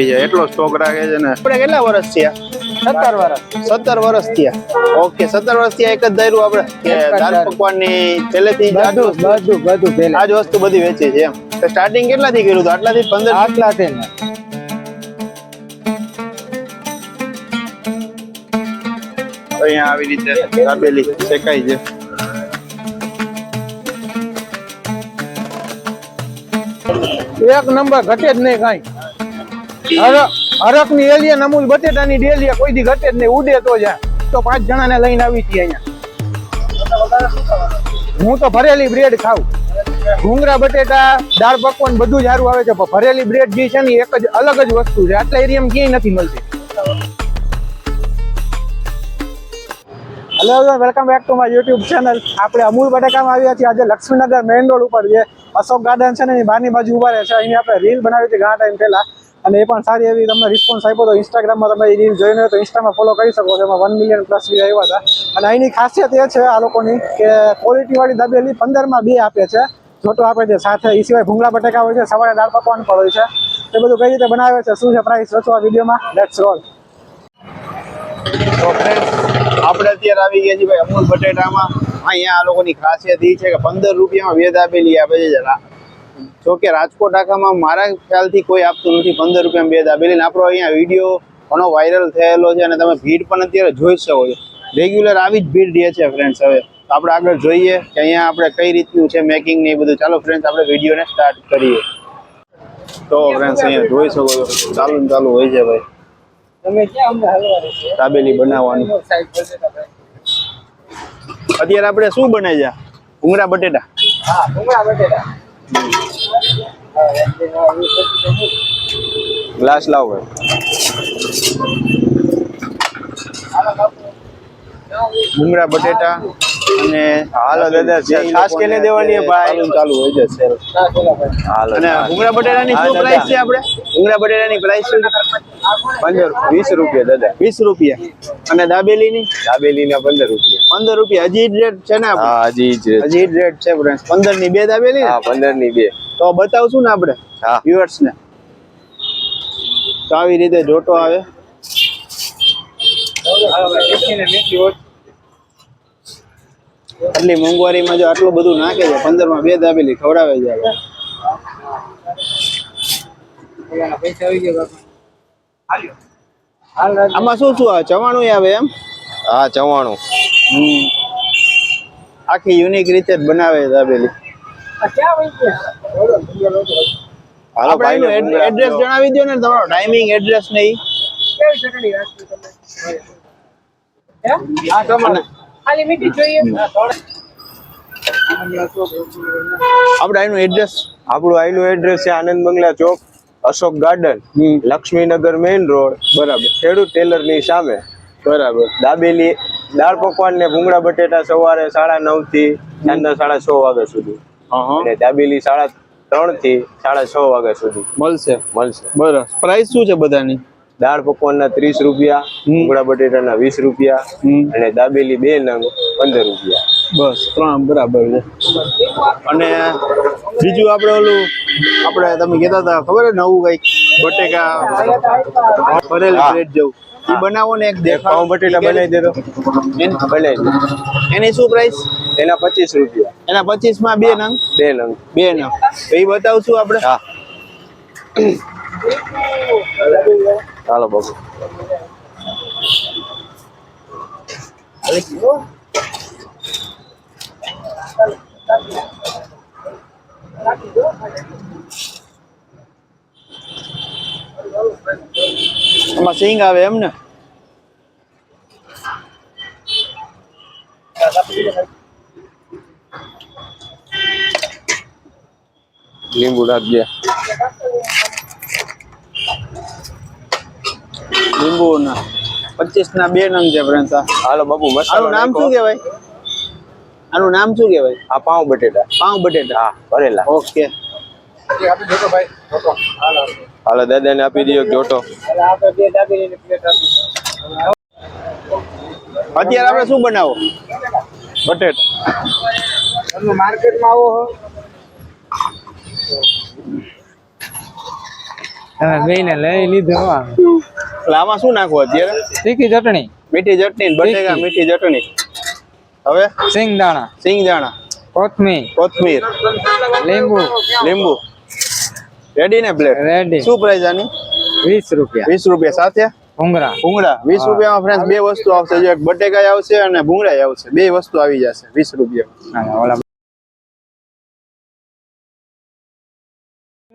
હોય છે. એટલો સ્ટોક રાખે છે ને? આપણે કેટલા વર્ષ થયા? સત્તર વર્ષ. સત્તર વર્ષ થયા. ઓકે સત્તર વર્ષ થયા એક જ ધાર્યું આપણે? કે દાળ પકવાનની પહેલેથી બધું બધું બધું આ જ વસ્તુ બધી વેચે છે એમ. તો સ્ટાર્ટિંગ કેટલાથી કર્યું હતું? આટલાથી પંદર આટલા થી અહીંયા આવી રીતે દાબેલી શેકાય છે. એક નંબર ઘટે જ નહીં કાંઈ. હરકની એલિયન અમૂલ બટેટાની ડેલિયા કોઈ દી ઘટે જ નહીં, ઉડે તો જાય. તો પાંચ જણા ને લઈને આવી હતી અહીંયા. હું તો ભરેલી બ્રેડ ખાઉં. ઘૂંગરા બટેટા, દાળ પકવાન બધું સારું આવે છે, પણ ભરેલી બ્રેડ જે છે ને એક જ, અલગ જ વસ્તુ છે. આટલા એરિયામાં ક્યાંય નથી મળતી. Hello welcome back to my YouTube channel આપણે અમૂલ બટેકામાં આવ્યા છીએ. આજે લક્ષ્મીનગર મેઇન રોડ ઉપર જે અશોક ગાર્ડન છે ને એની બહારની બાજુ ઊભા રહે છે. અહીં આપણે રીલ બનાવી હતી ઘણા ટાઈમ પહેલા. અને એ પણ સારી એવી તમને રિસ્પોન્સ આપ્યો તો ઇન્સ્ટાગ્રામમાં તમે એ રીલ જોઈને તો ઇન્સ્ટામાં ફોલો કરી શકો છો. એમાં વન મિલિયન પ્લસ વ્યૂ આવ્યા હતા. અને અહીંની ખાસિયત એ છે આ લોકોની કે ક્વોલિટીવાળી દાબેલી પંદરમાં બે આપે છે. જોટો આપે છે. સાથે એ સિવાય ભૂંગળા બટેકા હોય છે, સવારે દાળ પકવાન પણ હોય છે. એ બધું કઈ રીતે બનાવે છે, શું છે પ્રાઇસ રચો આ વિડીયોમાં? લેટ્સ રોલ તો ફ્રેન્ડ્સ આપણે અત્યારે આવી ગયા છીએ ભાઈ અમૂલ બટેટામાં. અહીંયા આ લોકોની ખાસિયત એ છે કે પંદર રૂપિયામાં બે દાબેલી આપે છે જરા. જો કે રાજકોટ આખામાં મારા ખ્યાલથી કોઈ આપતું નથી પંદર રૂપિયામાં બે દાબેલી આપણો અહીંયા વીડિયો ઘણો વાયરલ થયેલો છે અને તમે ભીડ પણ અત્યારે જોઈ શકો છો. રેગ્યુલર આવી જ ભીડ રહે છે ફ્રેન્ડ્સ હવે. તો આપણે આગળ જોઈએ કે અહીંયા આપણે કઈ રીતનું છે મેકિંગ ને એ બધું. ચાલો ફ્રેન્ડ્સ આપણે વિડીયોને સ્ટાર્ટ કરીએ. તો ફ્રેન્ડ્સ અહીંયા જોઈ શકો છો. ચાલુ ને ચાલુ હોય છે ભાઈ. દાબેલી બનાવવાની. અત્યારે આપણે શું બને છે ભૂંગળા બટેટા. હા ભૂંગળા બટેટા. ગ્લાસ લાવો ડુંગળા બટેટા અને હાલો દાદા છાસ કેને દેવાની છે ભાઈ. ચાલુ હોય છે સેલ હાલો અને ડુંગળા બટેટાની શું પ્રાઇસ છે આપણે? ડુંગળા બટેટાની પ્રાઇસ શું? પંદર વીસ રૂપિયા દાદા. વીસ રૂપિયા. અને દાબેલીની? દાબેલી ના પંદર રૂપિયા. પંદર રૂપિયા. હજી રેટ છે ને હા હજી જ હજી રેટ છે. ફ્રેન્ડ પંદરની બે દાબેલી હા પંદરની બે. તો બતાવશું ને આપણે હા. વ્યુઅર્સ ને. તો આવી રીતે જોટો આવે. આટલી મોંઘવારીમાં જો આટલું બધું નાખે છે પંદરમાં બે દાબેલી ખવડાવે છે. આમાં શું શું આવે? ચવાણું આવે એમ? હા ચવાણું. આખી યુનિક રીતે જ બનાવે છે દાબેલી. હાલો આપણે એનું એડ્રેસ જણાવી દો ને તમારો ટાઈમિંગ એડ્રેસ ને ઈ. આપણે એનું એડ્રેસ આપણું આઈનું એડ્રેસ છે Anand bungalow Chowk. Ashok garden Laxminagar main road બરાબર. ખેડૂત ટેલરની સામે. બરાબર. દાબેલી દાળ પકવાન ને ભૂંગળા બટેટા સવારે સાડા નવથી સાંજના સાડા છ વાગ્યા સુધી. અને દાબેલી સાડા ત્રણથી સાડા છ વાગ્યા સુધી. મળશે. મળશે. બરાબર. પ્રાઇસ શું છે બધાની? દાળ પકવાનના ત્રીસ રૂપિયા ભૂંગળા બટેટાના વીસ રૂપિયા અને દાબેલી બે નંગ પંદર રૂપિયા. બસ ત્રણ બરાબર છે. અને બીજું આપણે ઓલું આપણે તમે કહેતા હતા ખબર છે નવું કંઈક? બટેકા ભરેલ. બ્રેડ જેવું. એ બનાવો ને એક દેખાવ બટેટા બનાવી દેતો બનાવી એની? શું પ્રાઇસ એના પચીસ રૂપિયા. એના પચીસમાં બે નંગ? બે નંગ. બે નંગ. તો એ બતાવશું આપણે. હા. ચાલો બાબુ. એમાં સિંગ આવે એમ ને લીંબુ નાખજે લીંબુ ના પચીસ ના બે નંગ છે આ. હાલો બાબુ મસાલો નામ. શું કહેવાય આનું નામ શું કહેવાય? આ પાઉં બટેટા. પાઉં બટેટા. હા ભરેલા. ઓકે. હાલો દાદા ને આપી દો જોટો. અત્યારે આપણે શું બનાવો? બટેટા. તમે માર્કેટમાં આવો હો. તમે બેને લઈ લીધું એટલે આમાં શું નાખવું અત્યારે? મીઠી ચટણી. મીઠી ચટણી બટેકા મીઠી ચટણી. હવે? સિંગદાણા. સિંગદાણા. કોથમીર. કોથમીર. લીંબુ. લીંબુ. રેડી ને પ્લેટ રેડી શું પ્રાઇસ આની? વીસ રૂપિયા. વીસ રૂપિયા. સાથે? ભૂંગળા. ભૂંગળા. વીસ રૂપિયામાં ફ્રેન્ડ બે વસ્તુ આવશે. જો એક બટેકા આવશે અને ભૂંગળા આવશે. બે વસ્તુ આવી જશે. વીસ રૂપિયા.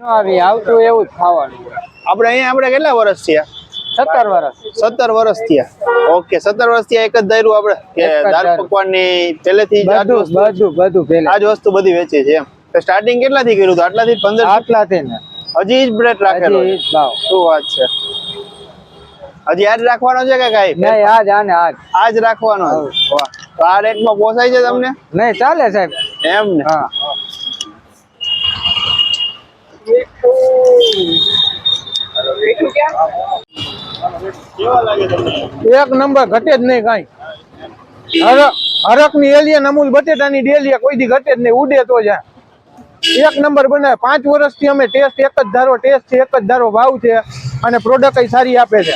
આવી આવતું એવું જ ખાવાનું. આપણે અહીંયા આપણે કેટલા વર્ષ થયા? સત્તર વર્ષ. સત્તર વર્ષ થયા. ઓકે સત્તર વર્ષ થયા એક જ ધાર્યું આપણે કે દાળ ધાર્યું. પકવાનની પહેલેથી બધું બધું બધું પેલા આ જ વસ્તુ બધી વેચે છે એમ. સ્ટાર્ટિંગ કેટલાથી કર્યું હતું? આટલાથી જ પંદર આટલાથી ને. હજી જ બ્રેડ રાખેલો ભાવ. શું વાત છે? હજી આજ રાખવાનો છે કે કઈ નહીં આજ આને આજ. આજ રાખવાનો છે? વાહ. તો આ રેટમાં પોસાય છે તમને? નહીં ચાલે સાહેબ. એમ ને? હા. એક નંબર ઘટે જ નહીં કાંઈ. હરકની એલિયન અમૂલ બટેટાની ડેલિયા કોઈ દી ઘટે જ નહીં ઉડે તો જાય. એક નંબર બનાવે પાંચ વર્ષથી અમે ટેસ્ટ એક જ ધારો ટેસ્ટ છે એક જ ધારો ભાવ છે અને પ્રોડક્ટ સારી આપે છે.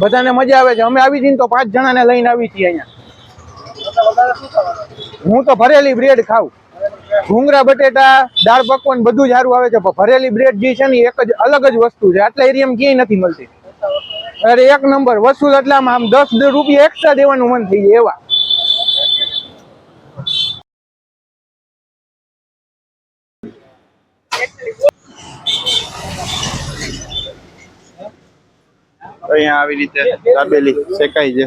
બધાને મજા આવે છે. અમે આવી જઈને તો પાંચ જણાને લઈને આવી છીએ અહીંયા. હું તો ભરેલી બ્રેડ ખાઉં. ઘૂંગરા બટેટા દાળ પકવાન બધું જ સારું આવે છે પણ ભરેલી બ્રેડ જે છે ને એક જ અલગ જ વસ્તુ છે. આટલા એરિયામાં ક્યાંય નથી મળતી. અરે એક નંબર, વસૂલ એટલે આમ આમ દસ રૂપિયા એક્સ્ટ્રા દેવાનું મન થઈ જાય એવા. અહીંયા આવી રીતે દાબેલી શેકાય છે.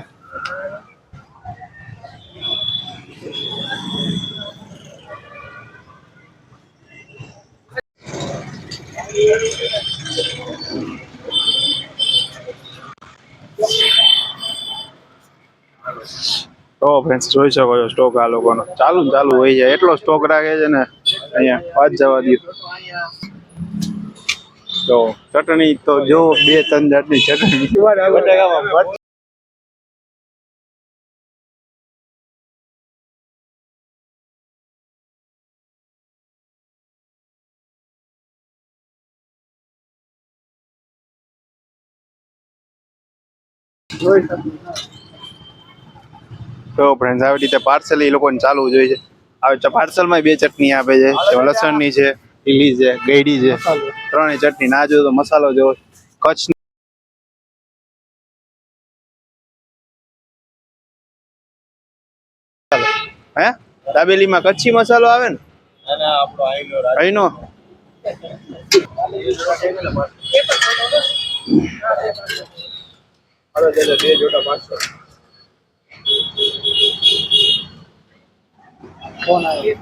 તો ફ્રેન્ડ્સ જોઈ શકો છો સ્ટોક આ લોકોનો. ચાલુ ચાલુ હોય છે. એટલો સ્ટોક રાખે છે ને, અહીંયા વાત જવા દો તો ચટણી તો જો બે, ત્રણ જાતની ચટણી. જોઈ ભટ- તો ફ્રેન્ડ્સ આવી રીતે પાર્સલ એ લોકોને ચાલુ જોઈએ છે. આવે પાર્સલમાં બે ચટણી આપે છે લસણની છે લીલી છે ગઈડી છે ત્રણેય ચટણી. ના જો તો મસાલો જોવો કચ્છ હે? દાબેલીમાં કચ્છી મસાલો આવે ને? અહીંનો कोण आहे?